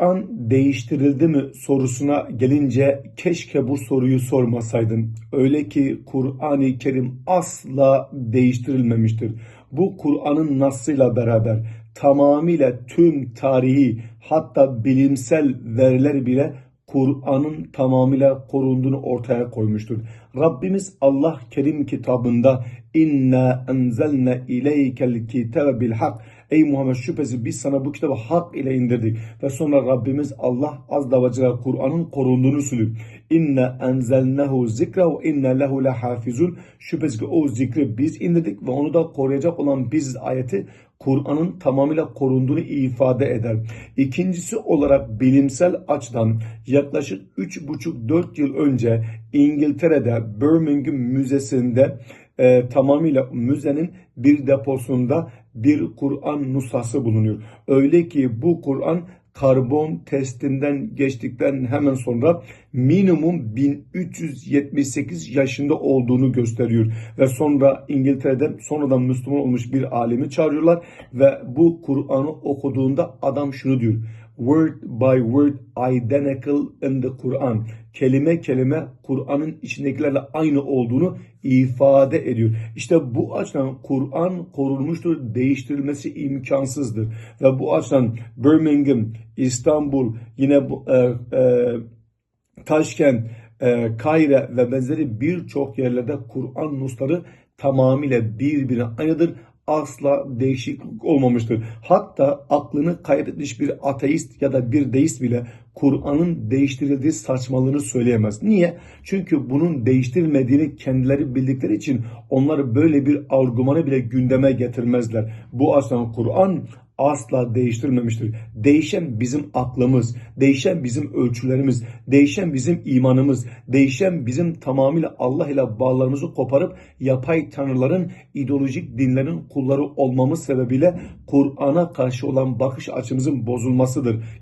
Kur'an değiştirildi mi sorusuna gelince keşke bu soruyu sormasaydın. Öyle ki Kur'an-ı Kerim asla değiştirilmemiştir. Bu Kur'an'ın nasıyla beraber tamamıyla tüm tarihi hatta bilimsel veriler bile Kur'an'ın tamamıyla korunduğunu ortaya koymuştur. Rabbimiz Allah Kerim kitabında inna enzelne ileykel kitabe bil hak Ey Muhammed şüphesiz biz sana bu kitabı hak ile indirdik. Ve sonra Rabbimiz Allah ve celle Kur'an'ın korunduğunu söylüyor. İnne enzelnehu zikra ve inne lehu lehafizun. Şüphesiz ki o zikri biz indirdik ve onu da koruyacak olan biz ayeti Kur'an'ın tamamıyla korunduğunu ifade eder. İkincisi olarak bilimsel açıdan yaklaşık 3,5-4 yıl önce İngiltere'de Birmingham Müzesi'nde e, tamamıyla müzenin bir deposunda bir Kur'an nusası bulunuyor. Öyle ki bu Kur'an karbon testinden geçtikten hemen sonra minimum 1378 yaşında olduğunu gösteriyor. Ve sonra İngiltere'de sonradan Müslüman olmuş bir alimi çağırıyorlar ve bu Kur'an'ı okuduğunda adam şunu diyor. Word by word identical in the Kur'an. Kelime kelime Kur'an'ın içindekilerle aynı olduğunu ifade ediyor. İşte bu açıdan Kur'an korunmuştur, değiştirilmesi imkansızdır. Ve bu açıdan Birmingham, İstanbul, yine bu, e, e, Taşkent, e, Kayre ve benzeri birçok yerlerde Kur'an nusları tamamıyla birbirine aynıdır. Asla değişiklik olmamıştır. Hatta aklını kaybetmiş bir ateist ya da bir deist bile Kur'an'ın değiştirildiği saçmalığını söyleyemez. Niye? Çünkü bunun değiştirilmediğini kendileri bildikleri için onları böyle bir argümanı bile gündeme getirmezler. Bu açıdan Kur'an asla değiştirmemiştir. Değişen bizim aklımız, değişen bizim ölçülerimiz, değişen bizim imanımız, değişen bizim tamamıyla Allah ile bağlarımızı koparıp yapay tanrıların ideolojik dinlerin kulları olmamız sebebiyle Kur'an'a karşı olan bakış açımızın bozulmasıdır.